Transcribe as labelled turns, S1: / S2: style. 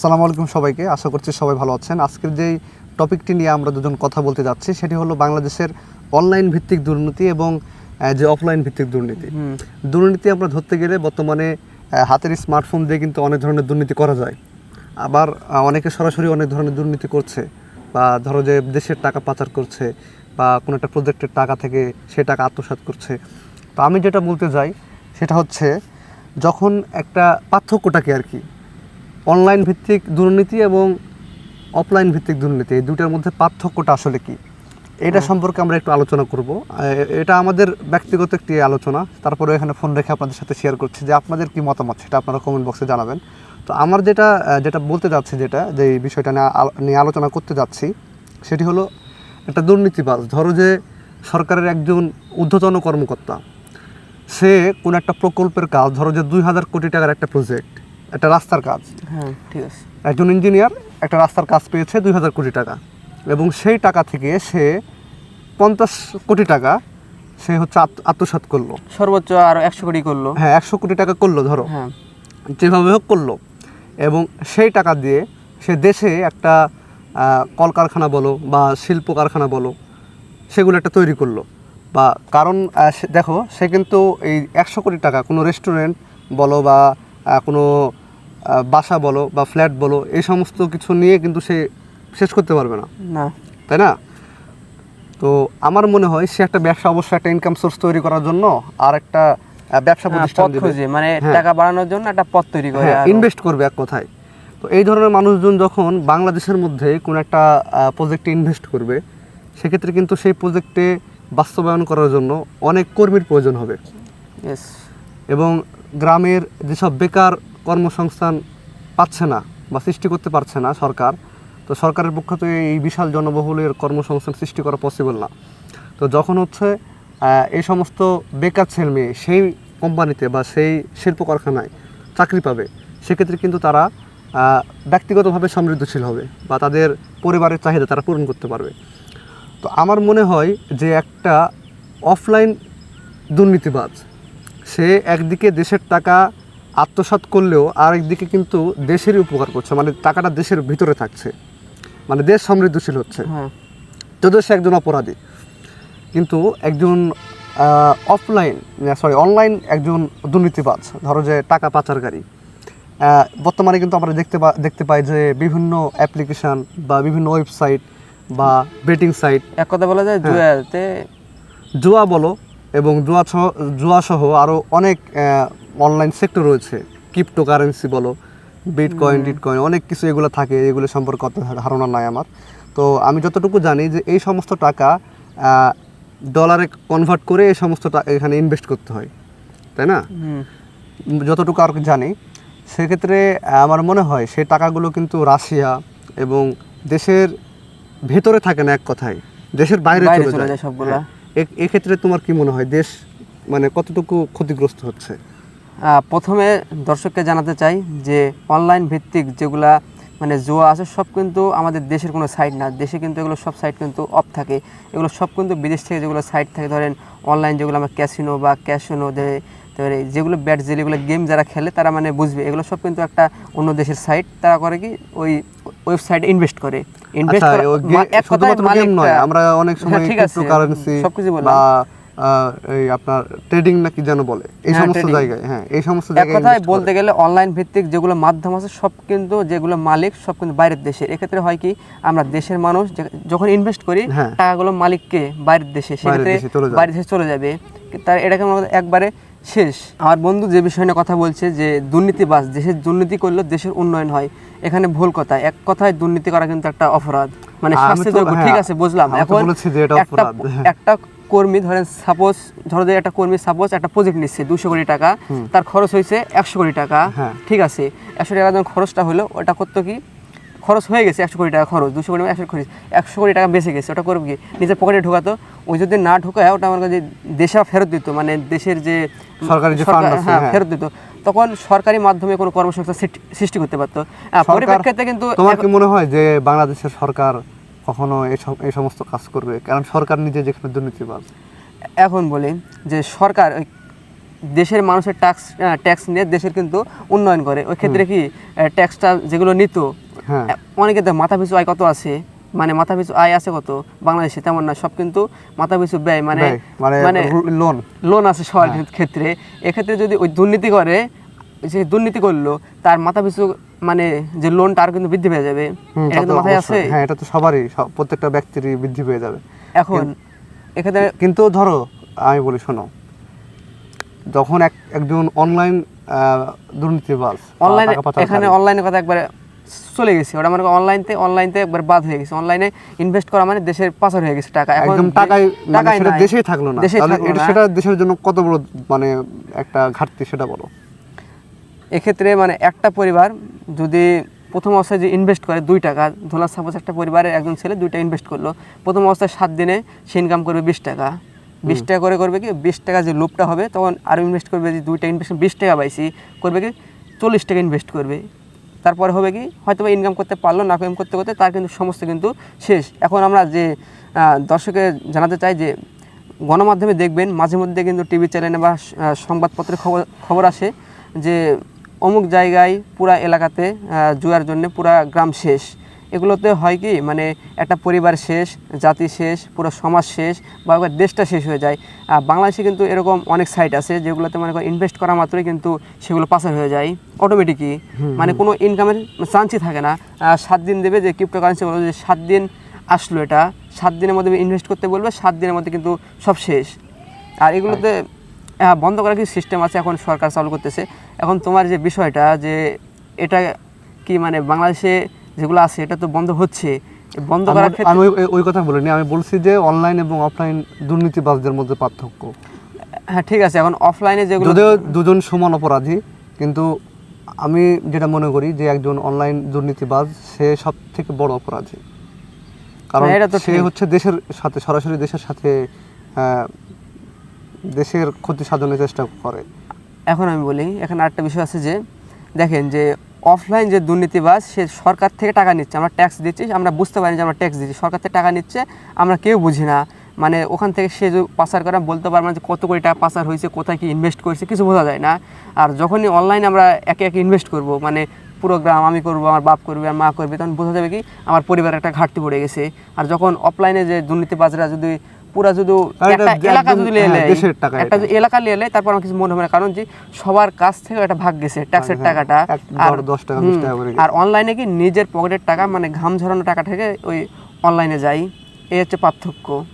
S1: আসসালামু আলাইকুম সবাইকে। আশা করছি সবাই ভালো আছেন। আজকের যেই টপিকটি নিয়ে আমরা দুজন কথা বলতে যাচ্ছি সেটি হলো বাংলাদেশের অনলাইন ভিত্তিক দুর্নীতি এবং যে অফলাইন ভিত্তিক দুর্নীতি। দুর্নীতি আমরা ধরতে গেলে বর্তমানে হাতের স্মার্টফোন দিয়ে কিন্তু অনেক ধরনের দুর্নীতি করা যায়। আবার অনেকে সরাসরি অনেক ধরনের দুর্নীতি করছে বা ধরো যে দেশের টাকা পাচার করছে বা কোনো একটা প্রজেক্টের টাকা থেকে সে টাকা আত্মসাৎ করছে। তো আমি যেটা বলতে যাই সেটা হচ্ছে যখন একটা পার্থক্যটাকে আর কি অনলাইন ভিত্তিক দুর্নীতি এবং অফলাইন ভিত্তিক দুর্নীতি এই দুটার মধ্যে পার্থক্যটা আসলে কি? এটা সম্পর্কে আমরা একটু আলোচনা করব। এটা আমাদের ব্যক্তিগত একটি আলোচনা। তারপরে এখানে ফোন রেখে আপনাদের সাথে শেয়ার করছি যে আপনাদের কি মতামত সেটা আপনারা কমেন্ট বক্সে জানাবেন। তো আমার যেটা যেটা বলতে যাচ্ছি যেটা যে এই বিষয়টা নিয়ে আলোচনা করতে যাচ্ছি সেটি হলো একটা দুর্নীতিবাজ। ধরো যে সরকারের একজন ঊর্ধ্বতন কর্মকর্তা সে কোনো একটা প্রকল্পের কাজ ধরো যে দুই হাজার কোটি টাকার একটা প্রজেক্ট একটা রাস্তার কাজ।
S2: হ্যাঁ ঠিক আছে।
S1: একজন ইঞ্জিনিয়ার একটা রাস্তার কাজ পেয়েছে দুই হাজার কোটি টাকা এবং সেই টাকা থেকে সে পঞ্চাশ কোটি টাকা সে হচ্ছে আত্ম- আত্মসাৎ করল।
S2: সর্বোচ্চ আর একশো কোটি করল।
S1: হ্যাঁ একশো কোটি টাকা করল ধরো।
S2: হ্যাঁ।
S1: যেভাবে হোক করল। এবং সেই টাকা দিয়ে সে দেশে একটা কলকারখানা বলো বা শিল্প কারখানা বলো সেগুলো একটা তৈরি করল। বা কারণ দেখো সে কিন্তু এই একশো কোটি টাকা কোনো রেস্টুরেন্ট বলো বা কোনো বাসা বলো বা ফ্ল্যাট বলো এই সমস্ত কিছু নিয়ে কিন্তু সে শেষ করতে পারবে না।
S2: না।
S1: তাই না? তো আমার মনে হয় সে একটা ব্যবসা অবশ্যই একটা ইনকাম সোর্স তৈরি করার জন্য আর একটা ব্যবসা
S2: হ্যাঁ,
S1: প্রতিষ্ঠান
S2: মানে
S1: হ্যাঁ।
S2: টাকা বাড়ানোর জন্য একটা পথ তৈরি করে
S1: ইনভেস্ট করবে এক কথায়। তো এই ধরনের মানুষজন যখন বাংলাদেশের মধ্যে কোনো একটা প্রজেক্টে ইনভেস্ট করবে সেক্ষেত্রে কিন্তু সেই প্রজেক্টে বাস্তবায়ন করার জন্য অনেক কর্মীর প্রয়োজন হবে। এবং গ্রামের যেসব বেকার কর্মসংস্থান পাচ্ছে না বা সৃষ্টি করতে পারছে না সরকার, তো সরকারের পক্ষ থেকে এই বিশাল জনবহুলের কর্মসংস্থান সৃষ্টি করা পসিবল না। তো যখন হচ্ছে এই সমস্ত বেকার ছেলে মেয়ে সেই কোম্পানিতে বা সেই শিল্প কারখানায় চাকরি পাবে, সেক্ষেত্রে কিন্তু তারা ব্যক্তিগতভাবে সমৃদ্ধশীল হবে বা তাদের পরিবারের চাহিদা তারা পূরণ করতে পারবে। তো আমার মনে হয় যে একটা অফলাইন দুর্নীতিবাজ, সে একদিকে দেশের টাকা আত্মসাৎ করলেও আরেকদিকে কিন্তু দেশেরই উপকার করছে মানে টাকাটা দেশের ভিতরে থাকছে মানে দেশ সমৃদ্ধশীল হচ্ছে।
S2: হ্যাঁ।
S1: যদিও সে একজন অপরাধী কিন্তু একজন অফলাইন সরি অনলাইন একজন দুর্নীতিবাজ ধরো যে টাকা পাচারকারী। বর্তমানে কিন্তু আমরা দেখতে পা- দেখতে পাই যে বিভিন্ন অ্যাপ্লিকেশন বা বিভিন্ন ওয়েবসাইট বা বেটিং সাইট
S2: এক কথা বলা যায়
S1: হ্যাঁ।
S2: জুয়াতে
S1: জুয়া বলো এবং জুয়া সহ জুয়া সহ আরও অনেক অনলাইন সেক্টর রয়েছে ক্রিপ্টো কারেন্সি বলো বিট কয়েন টিট কয়েন অনেক কিছু এগুলো থাকে এগুলো সম্পর্কে অত ধারণা নাই আমার। তো আমি যতটুকু জানি যে এই সমস্ত টাকা ডলারে কনভার্ট করে এই সমস্ত এখানে ইনভেস্ট করতে হয় তাই না? যতটুকু আর জানি সেক্ষেত্রে আমার মনে হয় সেই টাকাগুলো কিন্তু রাশিয়া এবং দেশের ভেতরে থাকে না এক কথায় দেশের বাইরে চলে যায়।
S2: সবগুলা।
S1: হ্যাঁ। এক্ষেত্রে তোমার কি মনে হয় দেশ মানে কতটুকু ক্ষতিগ্রস্ত হচ্ছে?
S2: প্রথমে দর্শককে জানাতে চাই যে অনলাইন ভিত্তিক যেগুলা মানে জুয়া আছে সব কিন্তু আমাদের দেশের কোনো সাইট না। দেশে কিন্তু এগুলো সব সাইট কিন্তু অফ থাকে। এগুলো সব কিন্তু বিদেশ থেকে যেগুলো সাইট থাকে ধরেন অনলাইন যেগুলো আমরা ক্যাসিনো বা ক্যাসিনো তারপরে যেগুলো ব্যাট যেগুলো গেম যারা খেলে তারা মানে বুঝবে। এগুলো সব কিন্তু একটা অন্য দেশের সাইট তারা করে কি ওই ওয়েবসাইটে ইনভেস্ট করে। ইনভেস্ট
S1: আচ্ছা ওই গে- শুধুমাত্র নয় আমরা অনেক সময়
S2: হ্যাঁ, ঠিক আছে। সবকিছু বললাম।
S1: বা আহ, এই আপনার ট্রেডিং নাকি যেন বলে? এই
S2: হ্যাঁ,
S1: সমস্ত জায়গায় হ্যাঁ এই সমস্ত জায়গায়
S2: কথায় বলতে গেলে অনলাইন ভিত্তিক যেগুলো মাধ্যম আছে সব কিন্তু যেগুলো মালিক সব কিন্তু বাইরের দেশের এক্ষেত্রে হয় কি আমরা দেশের মানুষ যখন ইনভেস্ট করি
S1: হ্যাঁ।
S2: টাকাগুলো মালিককে বাইরের দেশে সেক্ষেত্রে
S1: দেশে।
S2: বাইরের দেশে চলে যাবে। তার এটাকে একবারে শেষ। আমার বন্ধু যে বিষয় নিয়ে কথা বলছে যে দুর্নীতিবাজ দেশের দুর্নীতি করলে দেশের উন্নয়ন হয়। এখানে ভুল কথা। এক কথায় দুর্নীতি করা কিন্তু একটা অপরাধ। মানে শাস্তিযোগ্য ঠিক
S1: হ্যাঁ,
S2: আছে বুঝলাম। এখন
S1: হ্যাঁ।
S2: একটা কর্মী ধরেন সাপোজ ধরো যে একটা কর্মী সাপোজ একটা প্রজেক্ট নিচ্ছে দুশো কোটি টাকা তার খরচ হয়েছে একশো কোটি টাকা
S1: হ্যাঁ।
S2: ঠিক আছে? একশো টাকা যখন খরচটা হলো ওটা করতো কি? খরচ হয়ে গেছে একশো কোটি টাকা খরচ দুশো কোটি একশো কোটি একশো কোটি টাকা বেঁচে গেছে ওটা করবে কি? নিজের পকেটে ঢোকাতো ওই যদি না ঢোকায় ওটা আমার কাছে দেশে ফেরত দিত মানে দেশের যে
S1: সরকারি যে
S2: হ্যাঁ
S1: হ্যাঁ।
S2: ফেরত দিত তখন সরকারি মাধ্যমে কোনো কর্মসংস্থান সৃষ্টি- করতে পারতো। পরিপ্রেক্ষিতে কিন্তু
S1: তোমার কি মনে হয় যে বাংলাদেশের সরকার কখনো এই এই সমস্ত কাজ করবে? কারণ সরকার নিজে যেখানে দুর্নীতিবাজ
S2: এখন বলি যে সরকার ওই দেশের মানুষের ট্যাক্স ট্যাক্স নিয়ে দেশের কিন্তু উন্নয়ন করে। ওই ক্ষেত্রে কি ট্যাক্সটা যেগুলো নিত
S1: হ্যাঁ।
S2: অনেকে তো মাথা পিছু আয় কত আছে? মানে মাথা পিছু আয় আছে কত? বাংলাদেশে তেমন না সব কিন্তু মাথা পিছু ব্যয় মানে
S1: ব্যয়, মানে
S2: মানে
S1: লোন
S2: লোন আছে সবার ক্ষেত্রে। এক্ষেত্রে যদি ওই দুর্নীতি করে যে দুর্নীতি করল তার মাথা পিছু মানে যে লোনটা আর কিন্তু বৃদ্ধি পেয়ে যাবে। এটা কিন্তু মাথায় আছে?
S1: হ্যাঁ এটা তো সবারই প্রত্যেকটা ব্যক্তিরই বৃদ্ধি পেয়ে যাবে।
S2: এখন এক্ষেত্রে
S1: কিন্তু ধরো আমি বলি শোনো। যখন এক একজন অনলাইন দুর্নীতিবাজ
S2: অনলাইনে এখানে অনলাইনের কথা একবার চলে গেছে। ওটা মানে অনলাইনতে অনলাইনতে একবার বাদ হয়ে গেছে। অনলাইনে ইনভেস্ট করা মানে দেশের পাচার হয়ে গেছে টাকা।
S1: একদম টাকাই মানে
S2: টাকাই
S1: সেটা দেশেই থাকল না। এটা। সেটা দেশের জন্য কত বড় মানে একটা ঘাটতি সেটা বলো।
S2: এক্ষেত্রে মানে একটা পরিবার যদি প্রথম অবস্থায় যে ইনভেস্ট করে দুই টাকা ধরলাম সাপোজ একটা পরিবারের একজন ছেলে দুইটা ইনভেস্ট করল প্রথম অবস্থায় সাত দিনে সে ইনকাম করবে বিশ টাকা। বিশ টাকা করে করবে কি? বিশ টাকা যে লোভটা হবে তখন আরও ইনভেস্ট করবে যে দুইটা ইনভেস্ট বিশ টাকা পাইছি করবে কি? চল্লিশ টাকা ইনভেস্ট করবে। তারপরে হবে কি? হয়তো বা ইনকাম করতে পারল না ইনকাম করতে করতে তার কিন্তু সমস্ত কিন্তু শেষ। এখন আমরা যে দর্শকে জানাতে চাই যে গণমাধ্যমে দেখবেন মাঝে মধ্যে কিন্তু টিভি চ্যানেলে বা সংবাদপত্রে খবর খবর আসে যে অমুক জায়গায় পুরা এলাকাতে জুয়ার জন্য পুরা গ্রাম শেষ। এগুলোতে হয় কি মানে একটা পরিবার শেষ জাতি শেষ পুরো সমাজ শেষ বা দেশটা শেষ হয়ে যায়। আর বাংলাদেশে কিন্তু এরকম অনেক সাইট আছে যেগুলোতে মনে করেন ইনভেস্ট করা মাত্রই কিন্তু সেগুলো পাচার হয়ে যায় অটোমেটিকই মানে কোনো ইনকামের চান্সই থাকে না। সাত দিন দেবে যে ক্রিপ্টোকারেন্সি বলবে যে সাত দিন আসলো এটা সাত দিনের মধ্যে ইনভেস্ট করতে বলবে সাত দিনের মধ্যে কিন্তু সব শেষ। আর এগুলোতে বন্ধ করার কি সিস্টেম আছে এখন সরকার চালু করতেছে। এখন তোমার যে বিষয়টা যে এটা কি মানে বাংলাদেশে যেগুলো আছে এটা তো বন্ধ হচ্ছে। বন্ধ করার ক্ষেত্রে
S1: আমি ওই- কথা বলিনি আমি বলছি যে অনলাইন এবং অফলাইন দুর্নীতিবাজদের মধ্যে পার্থক্য।
S2: হ্যাঁ ঠিক আছে এখন অফলাইনে যেগুলো
S1: যদিও দুজন সমান অপরাধী কিন্তু আমি যেটা মনে করি যে একজন অনলাইন দুর্নীতিবাজ সে সব থেকে বড় অপরাধী। কারণ
S2: হ্যাঁ, এটা তো
S1: সে হচ্ছে দেশের সাথে সরাসরি দেশের সাথে দেশের ক্ষতি সাধনের চেষ্টা করে।
S2: এখন আমি বলি, এখানে আরেকটা বিষয় আছে যে, দেখেন যে অফলাইন যে দুর্নীতিবাজ, সে সরকার থেকে টাকা নিচ্ছে, আমরা ট্যাক্স দিচ্ছি, আমরা বুঝতে পারি যে আমরা ট্যাক্স দিচ্ছি, সরকার থেকে টাকা নিচ্ছে, আমরা কেউ বুঝি না। মানে ওখান থেকে সে যে পাচার করে বলতে পারব না যে কত কোটি টাকা পাচার হয়েছে, কোথায় কি ইনভেস্ট করেছে, কিছু বোঝা যায় না। আর যখনই অনলাইনে আমরা একে একে ইনভেস্ট করব মানে পুরো গ্রাম আমি করব, আমার বাপ করবে, আমার মা করবে, তখন বোঝা যাবে কি, আমার পরিবারের একটা ঘাটতি পড়ে গেছে। আর যখন অফলাইনে যে দুর্নীতিবাজরা যদি পুরা যদি এলাকা যদি লিয়ে
S1: হ্যাঁ,
S2: নেয়, একটা যদি এলাকা নিয়ে এলে তারপর আমার কিছু মনে হবে না। কারণ যে সবার কাছ থেকে একটা ভাগ গেছে ট্যাক্সের
S1: হ্যাঁ,
S2: টাকাটা। আর
S1: দশ- টাকা,
S2: আর অনলাইনে কি নিজের পকেটের টাকা মানে ঘাম ঝরানো টাকা থেকে ওই অনলাইনে যাই। এই হচ্ছে পার্থক্য।